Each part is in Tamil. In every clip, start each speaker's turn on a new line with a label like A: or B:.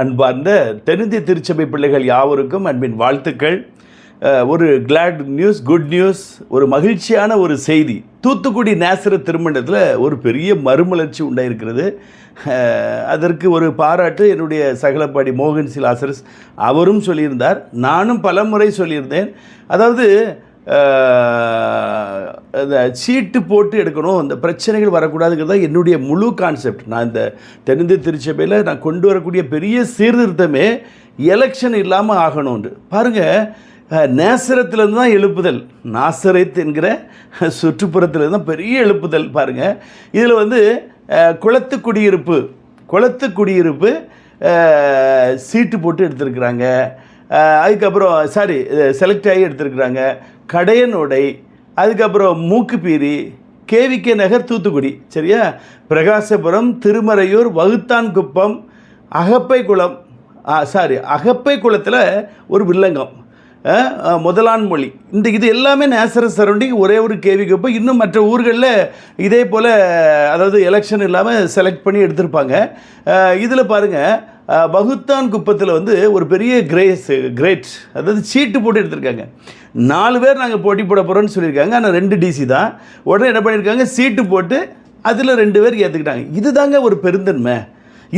A: அன்பார்ந்த தென்னிந்திய திருச்சபை பிள்ளைகள் யாவருக்கும் அன்பின் வாழ்த்துக்கள். ஒரு கிளாட் நியூஸ் குட் நியூஸ் ஒரு மகிழ்ச்சியான ஒரு செய்தி. தூத்துக்குடி நேசர திருமணத்தில் ஒரு பெரிய மறுமலர்ச்சி உண்டாயிருக்கிறது. அதற்கு ஒரு பாராட்டு என்னுடைய சகலப்பாடி மோகன் சிலாசரஸ் அவரும் சொல்லியிருந்தார். நானும் பல முறை சொல்லியிருந்தேன். அதாவது இந்த அந்த சீட்டு போட்டு எடுக்கணும் இந்த பிரச்சனைகள் வரக்கூடாதுங்கிறது தான் என்னுடைய முழு கான்செப்ட் நான் இந்த தென்னிந்திய திருச்சபையில் நான் கொண்டு வரக்கூடிய பெரிய சீர்திருத்தமே எலெக்ஷன் இல்லாமல் ஆகணும்ன்று பாருங்கள் நேசரத்துலேருந்து தான் எழுப்புதல். நாசரத் என்கிற சுற்றுப்புறத்துலேருந்து தான் பெரிய எழுப்புதல் பாருங்கள் இதில் வந்து குளத்து குடியிருப்பு குளத்து குடியிருப்பு சீட்டு போட்டு எடுத்திருக்கிறாங்க. அதுக்கப்புறம் சாரி செலக்ட் ஆகி எடுத்திருக்கிறாங்க. கடையனோடை அதுக்கப்புறம் மூக்குப்பீரி கேவிகே நகர் தூத்துக்குடி சரியா? பிரகாசபுரம் திருமறையூர் வகுத்தான்குப்பம் அகப்பை குளம் சாரி அகப்பை குளத்தில் ஒரு வில்லங்கம் முதலான் மொழி. இந்த இது எல்லாமே நேசர சரௌண்டிங் ஒரே ஒரு கேவி குப்பம் இன்னும் மற்ற ஊர்களில் இதே போல் அதாவது எலெக்ஷன் இல்லாமல் செலக்ட் பண்ணி எடுத்திருப்பாங்க. இதில் பாருங்கள் பகுத்தான் குப்பத்தில் வந்து ஒரு பெரிய கிரேஸ் கிரேட் அதாவது சீட்டு போட்டு எடுத்திருக்காங்க. நாலு பேர் நாங்கள் போட்டி போட போகிறோம்னு சொல்லியிருக்காங்க. ஆனால் ரெண்டு டிசி தான். உடனே என்ன பண்ணியிருக்காங்க? சீட்டு போட்டு அதில் ரெண்டு பேர் ஏற்றுக்கிட்டாங்க இதுதாங்க ஒரு பெருந்தன்மை.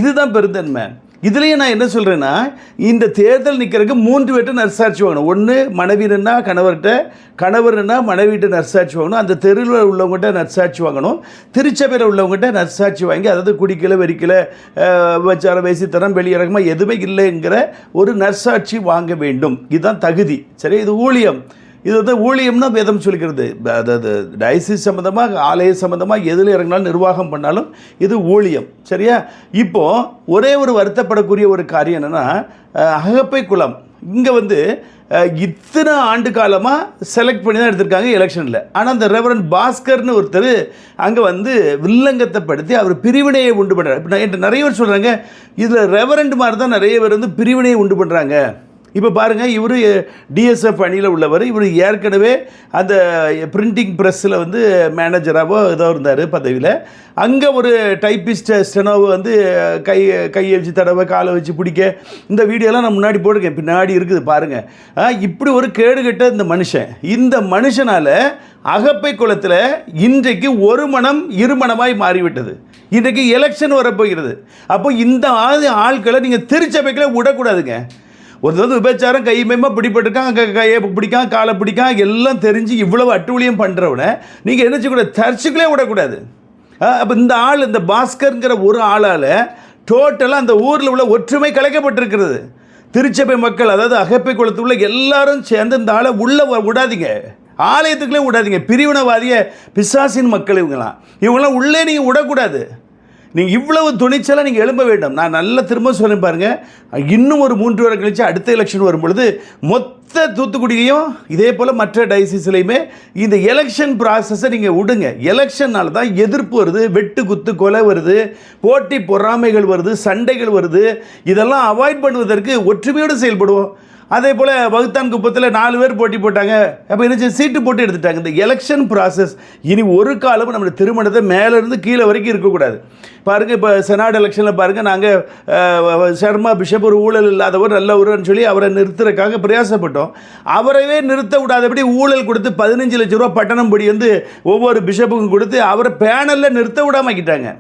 A: இதுதான் பெருந்தன்மை. இதுலேயும் நான் என்ன சொல்கிறேன்னா இந்த தேர்தல் நிற்கிறதுக்கு மூன்று பேர்ட்ட நர்சாட்சி வாங்கணும். ஒன்று மனைவினா கணவர்கிட்ட கணவர்னா மனைவிட்ட நர்சாட்சி வாங்கணும். அந்த தெருவில் உள்ளவங்ககிட்ட நர்சாட்சி வாங்கணும். திருச்சபையில் உள்ளவங்ககிட்ட நர்சாட்சி வாங்கி அதாவது குடிக்கல வெறிக்கல வச்சார வேசித்தனம் வெளியிறக்கமாக எதுவுமே இல்லைங்கிற ஒரு நர்சாட்சி வாங்க வேண்டும். இதுதான் தகுதி. சரி இது ஊழியம். இது வந்து ஊழியம்னா வேதம் சொல்லிக்கிறது அதாவது டயசிஸ் சம்மந்தமாக ஆலய சம்மந்தமாக எதில் இறங்கினாலும் நிர்வாகம் பண்ணாலும் இது ஊழியம். சரியா? இப்போது ஒரே ஒரு வருத்தப்படக்கூடிய ஒரு காரியம் என்னென்னா அகப்பை குளம். இங்கே வந்து இத்தனை ஆண்டு காலமாக செலக்ட் பண்ணி தான் எடுத்திருக்காங்க எலெக்ஷனில் ஆனால் அந்த ரெவரன் பாஸ்கர்னு ஒருத்தர் அங்கே வந்து வில்லங்கத்தை படுத்தி அவர் பிரிவினையை உண்டு பண்ணுறாரு இப்போ நான் நிறைய பேர் சொல்கிறாங்க இதில் ரெவரண்ட் மாதிரி தான் நிறைய பேர் வந்து பிரிவினையை உண்டு பண்ணுறாங்க இப்போ பாருங்கள் இவர் டிஎஸ்எஃப் அணியில் உள்ளவர். இவர் ஏற்கனவே அந்த பிரிண்டிங் ப்ரெஸ்ஸில் வந்து மேனேஜராகவோ ஏதோ இருந்தார் பதவியில். அங்கே ஒரு டைப்பிஸ்ட் ஸ்டெனோவை வந்து கை கையை வச்சு தடவை காலை வச்சு பிடிக்க இந்த வீடியோலாம் நான் முன்னாடி போட்டிருக்கேன். பின்னாடி இருக்குது பாருங்கள் இப்படி ஒரு கேடுகட்ட இந்த மனுஷன். இந்த மனுஷனால் அகப்பை குளத்தில் இன்றைக்கு ஒரு மனம் இருமணமாய் மாறிவிட்டது. இன்றைக்கு எலெக்ஷன் வரப்போகிறது. அப்போ இந்த ஆள் ஆட்களை நீங்கள் திருச்சபைக்குள்ள விடக்கூடாதுங்க. ஒருத்தர் விபச்சாரம் கை மேமா பிடிபட்டிருக்கான் கையை பிடிக்கான் காலை பிடிக்கான் எல்லாம் தெரிஞ்சு இவ்வளவு அட்டூழியம் பண்ணுறவனை நீங்கள் என்ன செய்யக்கூடாது? சர்ச்சுக்குள்ளே விடக்கூடாது. அப்போ இந்த ஆள் இந்த பாஸ்கர்ங்கிற ஒரு ஆளால் டோட்டலாக அந்த ஊரில் உள்ள ஒற்றுமை கலைக்கப்பட்டிருக்கிறது. திருச்சபை மக்கள் அதாவது அகப்பை குளத்தில் எல்லாரும் சேர்ந்து இந்த ஆளை உள்ளே வ- விடாதீங்க. ஆலயத்துக்குள்ளே விடாதீங்க. பிரிவினவாதிய பிசாசின் மக்கள் இவங்களாம் இவங்களாம் உள்ளே நீங்கள் விடக்கூடாது. நீங்கள் இவ்வளவு துணிச்சலாக நீங்கள் எழும்ப வேண்டும். நான் நல்ல திரும்ப சொல்லி பாருங்கள் இன்னும் ஒரு மூன்று வாரம் கழிச்சு அடுத்த எலெக்ஷன் வரும்பொழுது மொத்த தூத்துக்குடியிலையும் இதே போல் மற்ற டைசிஸ்லையுமே இந்த எலெக்ஷன் ப்ராசஸை நீங்கள் விடுங்க. எலெக்ஷனால் தான் எதிர்ப்பு வருது வெட்டு குத்து கொலை வருது போட்டி பொறாமைகள் வருது சண்டைகள் வருது. இதெல்லாம் அவாய்ட் பண்ணுவதற்கு ஒற்றுமையோடு செயல்படுவோம். அதே போல் வகுத்தான் குப்பத்தில் நாலு பேர் போட்டி போட்டாங்க. அப்போ என்ன சீட்டு போட்டு எடுத்துட்டாங்க. இந்த எலெக்ஷன் ப்ராசஸ் இனி ஒரு காலமும் நம்ம திருமணத்தை மேலேருந்து கீழே வரைக்கும் இருக்கக்கூடாது. பாருங்கள் இப்போ செனாட் எலெக்ஷனில் பாருங்கள் நாங்கள் சர்மா பிஷப் ஒரு ஊழல் இல்லாதவர் நல்லவர்னு சொல்லி அவரை நிறுத்துறதுக்காக பிரயாசப்பட்டோம். அவரவே நிறுத்த விடாதபடி ஊழல் கொடுத்து பதினஞ்சு லட்ச ரூபா பட்டணம் படி வந்து ஒவ்வொரு பிஷப்புக்கும் கொடுத்து அவரை பேனலில் நிறுத்த விடாமக்கிட்டாங்க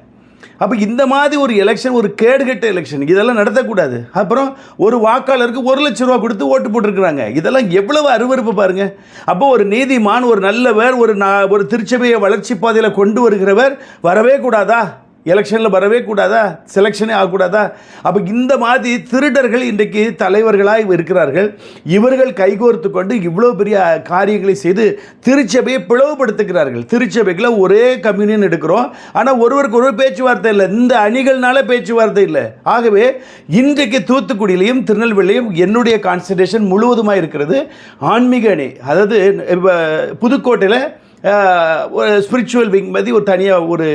A: அப்போ இந்த மாதிரி ஒரு எலெக்ஷன் ஒரு கேடுகெட்ட எலெக்ஷன் இதெல்லாம் நடத்தக்கூடாது. அப்புறம் ஒரு வாக்காளருக்கு ஒரு லட்ச ரூபா கொடுத்து ஓட்டு போட்டிருக்கிறாங்க. இதெல்லாம் எவ்வளவு அருவருப்பு பாருங்க. அப்போ ஒரு நீதிமான் ஒரு நல்லவர் ஒரு நா- ஒரு திருச்சபையை வளர்ச்சி பாதையில் கொண்டு வருகிறவர் வரவே கூடாதா? எலெக்ஷனில் வரவே கூடாதா? செலெக்ஷனே ஆகக்கூடாதா? அப்போ இந்த மாதிரி திருடர்கள் இன்றைக்கு தலைவர்களாக இருக்கிறார்கள். இவர்கள் கைகோர்த்து கொண்டு இவ்வளோ பெரிய காரியங்களை செய்து திருச்சபையை பிளவுபடுத்துகிறார்கள். திருச்சபைக்குள்ள ஒரே கம்யூனியன் எடுக்கிறோம். ஆனால் ஒருவருக்கு ஒரு பேச்சுவார்த்தை இல்லை. இந்த அணிகள்னால பேச்சுவார்த்தை இல்லை. ஆகவே இன்றைக்கு தூத்துக்குடியிலையும் திருநெல்வேலியும் என்னுடைய கான்சன்ட்ரேஷன் முழுவதுமாக இருக்கிறது. ஆன்மீக அணி அதாவது இப்போ புதுக்கோட்டையில் ஒரு ஸ்பிரிச்சுவல் விங் மாதிரி ஒரு தனியாக ஒரு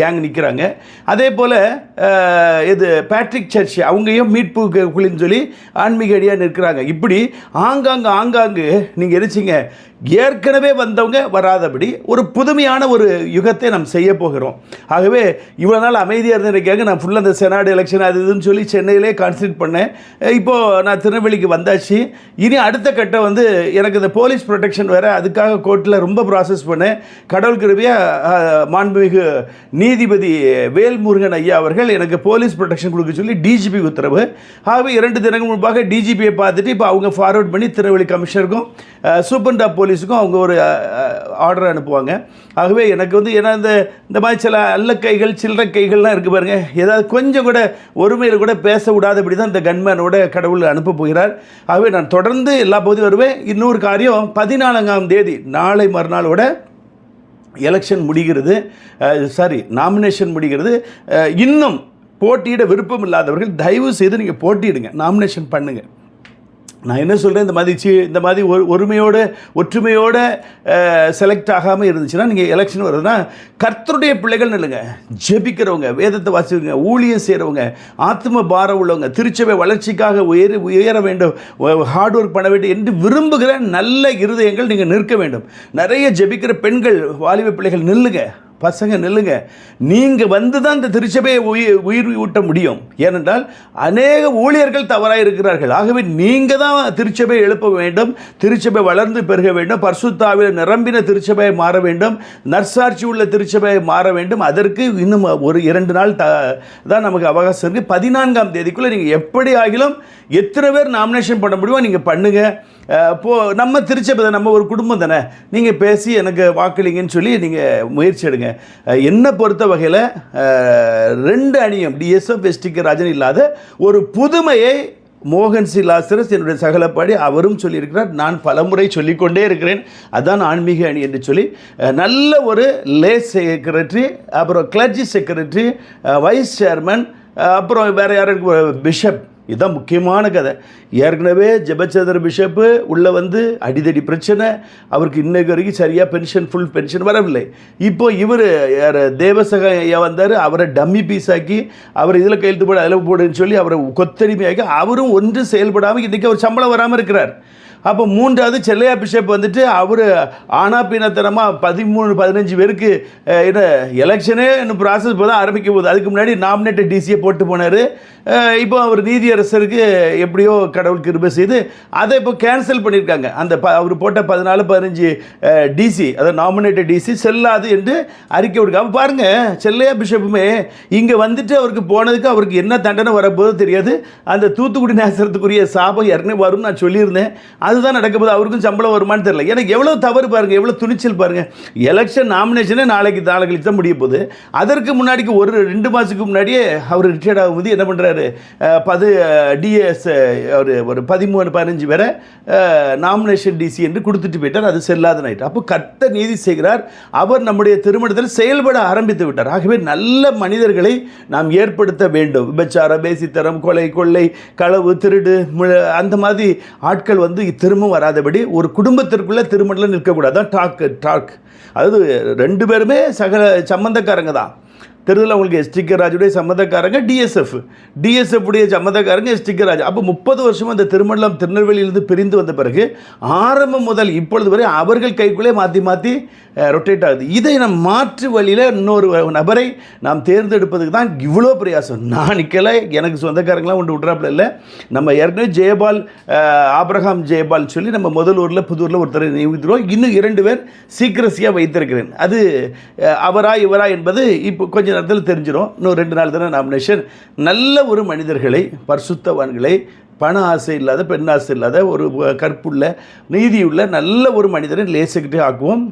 A: கேங் நிற்கிறாங்க அதே போல் இது பேட்ரிக் சர்ச் அவங்கையும் மீட்பு குழின்னு குழுன்னு சொல்லி ஆன்மீக அடியாக நிற்கிறாங்க. இப்படி ஆங்காங்கு ஆங்காங்கு நீங்கள் எரிச்சிங்க. ஏற்கனவே வந்தவங்க வராதபடி ஒரு புதுமையான ஒரு யுகத்தை நாம் செய்ய போகிறோம். ஆகவே இவ்வளோ நாள் அமைதியாக இருந்திருக்காங்க. நான் ஃபுல்லாக அந்த செனாடு எலெக்ஷன் அது இதுன்னு சொல்லி சென்னையிலே கான்சன்ட்ரேட் பண்ணேன். இப்போது நான் திருநெல்வேலிக்கு வந்தாச்சு. இனி அடுத்த கட்டம் வந்து எனக்கு இந்த போலீஸ் ப்ரொடெக்ஷன் வேறு அதுக்காக கோர்ட்டில் ரொம்ப ப்ராசஸ் பண்ண. கடவுள் கிருபையாக மாண்புமிகு நீதிபதி வேல்முருகன் ஐயா அவர்கள் எனக்கு போலீஸ் ப்ரொடெக்ஷன் கொடுக்க சொல்லி டிஜிபி உத்தரவு. ஆகவே இரண்டு தினங்கள் முன்பாக டிஜிபியை பார்த்துட்டு இப்போ அவங்க ஃபார்வர்ட் பண்ணி திருநெல்வேலி கமிஷனருக்கும் சூப்பர்டா போலீஸுக்கும் அவங்க ஒரு ஆர்டர் அனுப்புவாங்க. ஆகவே எனக்கு வந்து ஏன்னா இந்த இந்த மாதிரி சில அல்ல கைகள் சில்லறை கைகள்லாம் இருக்குது பாருங்கள் ஏதாவது கொஞ்சம் கூட ஒருமையில் கூட பேச விடாதபடி தான் இந்த கன்மேனோட கடவுள் அனுப்ப போகிறார். ஆகவே நான் தொடர்ந்து எல்லா பகுதியும் வருவேன். இன்னொரு காரியம் பதினாலாங்காம் தேதி நாளை மறுநாளோட எலெக்ஷன் முடிகிறது சாரி நாமினேஷன் முடிகிறது. இன்னும் போட்டியிட விருப்பம் இல்லாதவர்கள் தயவு செய்து நீங்கள் போட்டியிடுங்க நாமினேஷன் பண்ணுங்கள் நான் என்ன சொல்கிறேன் இந்த மாதிரி சி இந்த மாதிரி ஒரு ஒருமையோட ஒற்றுமையோட செலக்ட் ஆகாமல் இருந்துச்சுன்னா நீங்கள் எலெக்ஷன் வருதுன்னா கர்த்தருடைய பிள்ளைகள் இல்லைங்க ஜெபிக்கிறவங்க வேதத்தை வாசிக்கிறவங்க ஊழியம் செய்கிறவங்க ஆத்ம பாரம் உள்ளவங்க திருச்சபை வளர்ச்சிக்காக உயர உயர வேண்டும் ஹார்ட் ஒர்க் பண்ண வேண்டும் என்று விரும்புகிற நல்ல இருதயங்கள் நீங்கள் நிற்க வேண்டும். நிறைய ஜெபிக்கிற பெண்கள் வாலிப பிள்ளைகள் நில்லுங்க. பசங்க நில்லுங்க. நீங்கள் வந்து தான் இந்த திருச்சபையை உயிர் உயிர் ஊட்ட முடியும். ஏனென்றால் அநேக ஊழியர்கள் தவறாக இருக்கிறார்கள் ஆகவே நீங்கள் தான் திருச்சபையை எழுப்ப வேண்டும். திருச்சபை வளர்ந்து பெருக வேண்டும். பர்சுத்தாவில் நிரம்பின திருச்சபையை மாற வேண்டும். நற்சாட்சி உள்ள திருச்சபையை மாற வேண்டும். அதற்கு இன்னும் ஒரு இரண்டு நாள் த தான் நமக்கு அவகாசம் இருக்குது பதினான்காம் தேதிக்குள்ளே நீங்கள் எப்படி ஆகிலும் எத்தனை பேர் நாமினேஷன் பண்ண முடியுமோ நீங்கள் பண்ணுங்கள் இப்போ நம்ம திருச்சபை நம்ம ஒரு குடும்பம் தானே? நீங்கள் பேசி எனக்கு வாக்களிங்கன்னு சொல்லி நீங்கள் முயற்சி எடுங்க. என்னை பொறுத்த வகையில் ரெண்டு அணியும் டிஎஸ்எஃப் எஸ்டிக்கு ராஜன் இல்லாத ஒரு புதுமையை மோகன் சி. லாசரஸ் என்னுடைய சகலப்பாடி அவரும் சொல்லியிருக்கிறார். நான் பலமுறை சொல்லிக்கொண்டே இருக்கிறேன். அதான் ஆன்மீக அணி என்று சொல்லி நல்ல ஒரு லேஸ் செக்ரட்டரி அப்புறம் கிளர்ஜி செக்ரட்டரி வைஸ் சேர்மன் அப்புறம் வேறு யாரும் பிஷப். இதுதான் முக்கியமான கதை. ஏற்கனவே ஜெபச்சந்திர பிஷப்பு உள்ளே வந்து அடிதடி பிரச்சனை. அவருக்கு இன்னைக்கு வரைக்கும் சரியாக பென்ஷன் ஃபுல் பென்ஷன் வரவில்லை. இப்போ இவர் யார் தேவசக ஐயா வந்தார் அவரை டம்மி பீஸ் ஆக்கி அவர் இதில் கையெழுத்து போட அதில் போடுன்னு சொல்லி அவரை கொத்தடிமையாக்கி அவரும் ஒன்று செயல்படாமல் இன்றைக்கி அவர் சம்பளம் வராமல் இருக்கிறார். அப்போ மூன்றாவது செல்லையா பிஷப் வந்துட்டு அவர் ஆனா பீனத்தனமாக பதிமூணு பதினஞ்சு பேருக்கு என்ன எலெக்ஷனே இன்னும் ப்ராசஸ் இப்போ தான் ஆரம்பிக்க போகுது. அதுக்கு முன்னாடி நாமினேட்டட் டிசியை போட்டு போனார். இப்போ அவர் நீதியரசருக்கு எப்படியோ கடவுள் கிருபை செய்து அதை இப்போ கேன்சல் பண்ணியிருக்காங்க. அந்த ப அவர் போட்ட பதினாலு பதினஞ்சு டிசி அதாவது நாமினேட்டட் டிசி செல்லாது என்று அறிக்கை விடுக்காம பாருங்கள் செல்லையா பிஷப்புமே இங்கே வந்துட்டு அவருக்கு போனதுக்கு அவருக்கு என்ன தண்டனை வரப்போதோ தெரியாது. அந்த தூத்துக்குடி நேசரத்துக்குரிய சாபம் ஏற்கனவே வரும்னு நான் சொல்லியிருந்தேன். அதுதான் நடக்க அவருக்கும் சம்பளம் வருமான்னு தெரியல. எனக்கு எவ்வளோ தவறு பாருங்கள் எவ்வளோ துணிச்சல் பாருங்கள் எலெக்ஷன் நாமினேஷனே நாளைக்கு நாளை கழிச்சு தான் முடிய போகுது. அதற்கு முன்னாடிக்கு ஒரு ரெண்டு மாதத்துக்கு முன்னாடியே அவர் ரிட்டையர்ட் ஆகும்போது என்ன பண்ணுறாரு பது டிஎஸ் ஒரு ஒரு பதிமூணு பதினஞ்சு பேரை நாமினேஷன் டிசி என்று கொடுத்துட்டு போயிட்டார். அது செல்லாத நைட் அப்போ கட்ட நீதி செய்கிறார். அவர் நம்முடைய திருமணத்தில் செயல்பட ஆரம்பித்து விட்டார். ஆகவே நல்ல மனிதர்களை நாம் ஏற்படுத்த வேண்டும். விபச்சாரம் பேசித்தரம் கொலை கொள்ளை களவு திருடு அந்த மாதிரி ஆட்கள் வந்து திரும்ப வராதபடி ஒரு குடும்பத்திற்குள்ளே திருமணத்தில் நிற்கக்கூடாது. தான் டாக் டாக் அதாவது ரெண்டு பேருமே சக சம்பந்தக்காரங்க தான். தெருவில் உங்களுக்கு எஸ்டிகே ராஜுடைய சம்மந்தக்காரங்க டிஎஸ்எஃப் டிஎஸ்எஃப் உடைய சம்மந்தக்காரங்க எஸ்டிகே ராஜ். அப்போ முப்பது வருஷம் அந்த திருமண்டலம் திருநெல்வேலியிலிருந்து பிரிந்து வந்த பிறகு ஆரம்பம் முதல் இப்பொழுது வரை அவர்கள் கைக்குள்ளே மாற்றி மாற்றி ரொட்டேட் ஆகுது. இதை நாம் மாற்று வழியில் இன்னொரு நபரை நாம் தேர்ந்தெடுப்பதுக்கு தான் இவ்வளோ பிரயாசம். நான் நிற்கலை எனக்கு சொந்தக்காரங்களாம் ஒன்று விட்றாப்புல இல்லை. நம்ம ஏற்கனவே ஜெயபால் ஆப்ரஹாம் ஜெயபால் சொல்லி நம்ம முதலூரில் புதூரில் ஒருத்தரை நியமிக்கிறோம். இன்னும் இரண்டு பேர் சீக்கிரசியாக வைத்திருக்கிறேன். அது அவரா இவரா என்பது இப்போ கொஞ்சம் நேரத்தில் தெரிஞ்சிடும் இன்னும் ரெண்டு நாள் தானே நாமினேஷன் நல்ல ஒரு மனிதர்களை பரிசுத்தவான்களை பண ஆசை இல்லாத பெண் ஆசை இல்லாத ஒரு கற்புள்ள நீதியுள்ள நல்ல ஒரு மனிதரை லேசுக்கிட்டே ஆக்குவோம்.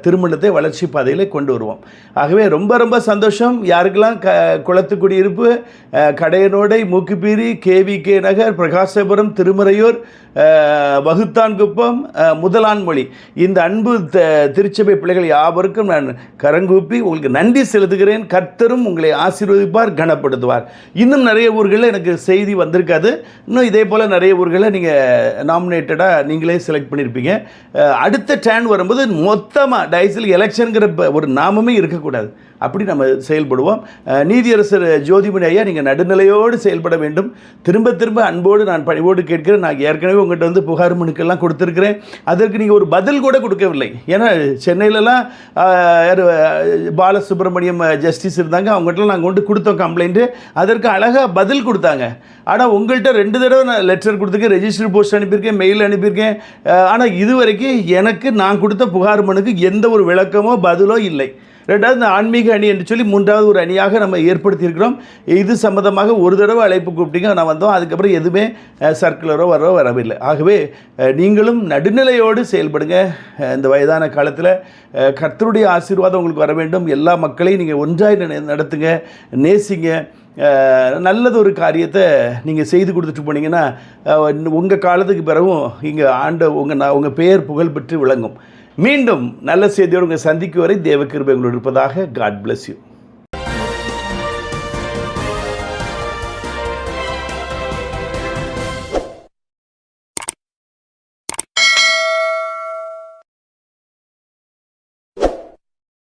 A: திருமணத்தை வளர்ச்சி பாதையில் கொண்டு வருவோம். ஆகவே ரொம்ப ரொம்ப சந்தோஷம். யாருக்கெல்லாம் க குளத்து குடியிருப்பு கடையனோடை மூக்குப்பீரி கேவிகே நகர் பிரகாசபுரம் திருமறையூர் வகுத்தான்குப்பம் அஹ், முதலான்மொழி இந்த அன்பு த- திருச்சபை பிள்ளைகள் யாவருக்கும் நான் கரங்கூப்பி உங்களுக்கு நன்றி செலுத்துகிறேன். கர்த்தரும் உங்களை ஆசீர்வதிப்பார் கனப்படுத்துவார். இன்னும் நிறைய ஊர்களில் எனக்கு செய்தி வந்திருக்காது. இன்னும் இன்னும் இதே போல் நிறைய ஊர்களை நீங்கள் நாமினேட்டடாக நீங்களே செலக்ட் பண்ணியிருப்பீங்க அடுத்த டேன் வரும்போது மொத்தமாக டைசில் எலெக்ஷனுங்கிற ஒரு நாமமே இருக்கக்கூடாது. அப்படி நம்ம செயல்படுவோம். நீதியரசர் ஜோதிமணி ஐயா நீங்கள் நடுநிலையோடு செயல்பட வேண்டும். திரும்ப திரும்ப அன்போடு நான் பணிவோடு கேட்கிறேன். நான் ஏற்கனவே உங்கள்கிட்ட வந்து புகார் மனுக்கெல்லாம் கொடுத்துருக்கிறேன். அதற்கு நீங்கள் ஒரு பதில் கூட கொடுக்கவில்லை. ஏன்னா சென்னையிலலாம் பாலசுப்ரமணியம் ஜஸ்டிஸ் இருந்தாங்க. அவங்ககிட்ட நாங்கள் கொண்டு கொடுத்தோம் கம்ப்ளைண்ட்டு அதற்கு அழகாக பதில் கொடுத்தாங்க. ஆனால் உங்கள்கிட்ட ரெண்டு தடவை நான் லெட்டர் கொடுத்துருக்கேன் ரெஜிஸ்டர் போஸ்ட் அனுப்பியிருக்கேன் மெயில் அனுப்பியிருக்கேன். ஆனால் இதுவரைக்கும் எனக்கு நான் கொடுத்த புகார் மனுக்கு எந்த ஒரு விளக்கமோ பதிலோ இல்லை. ரெண்டாவது இந்த ஆன்மீக அணி என்று சொல்லி மூன்றாவது ஒரு அணியாக நம்ம ஏற்படுத்தியிருக்கிறோம். இது சம்மந்தமாக ஒரு தடவை அழைப்பு கூப்பிட்டீங்க நான் வந்தோம். அதுக்கப்புறம் எதுவுமே சர்க்குலரோ வரோ வரவில்லை. ஆகவே நீங்களும் நடுநிலையோடு செயல்படுங்க. இந்த வயதான காலத்தில் கர்த்தருடைய ஆசீர்வாதம் உங்களுக்கு வர வேண்டும். எல்லா மக்களையும் நீங்கள் ஒன்றாய் நடத்துங்க நேசிங்க. நல்லது ஒரு காரியத்தை நீங்கள் செய்து கொடுத்துட்டு போனீங்கன்னா உங்கள் காலத்துக்கு பிறகும் இங்கே ஆண்ட உங்கள் உங்கள் பெயர் புகழ் பெற்று விளங்கும். மீண்டும் நல்ல செய்தியோடு உங்கள் சந்திக்கும் வரை தேவக்கிருபை உங்களோடு இருப்பதாக காட் பிளஸ் யூ